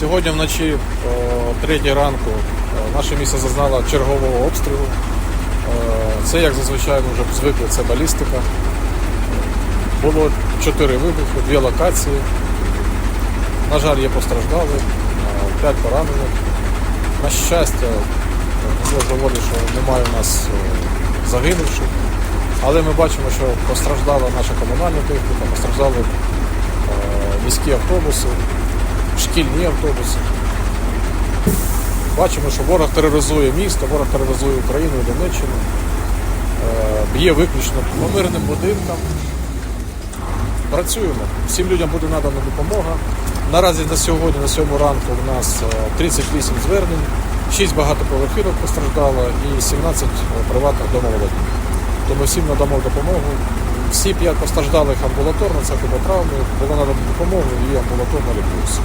Сьогодні вночі о 3 ранку е, наше місто зазнало чергового обстрілу. Е, Це, як зазвичай, ми вже звикли, це балістика. Було 4 вибухи, дві локації. На жаль, є постраждалі, 5 поранених. На щастя, я доволі, що немає у нас е, загинувших. Але ми бачимо, що постраждала наша комунальна техніка, постраждали е, міські автобуси, шкільні автобуси. Бачимо, що ворог тероризує місто, ворог тероризує Україну Донеччину, е, б'є виключно по мирним будинкам. Працюємо. Всім людям буде надана допомога. Наразі на сьогодні, на 7 ранку, у нас е, 38 звернень, 6 багатоповерхівок постраждало і 17 приватних домоволодінь. Тому всім надамо допомогу. Всі п'ять постраждалих амбулаторно, це травми, було надано допомогу і амбулаторно лікуються.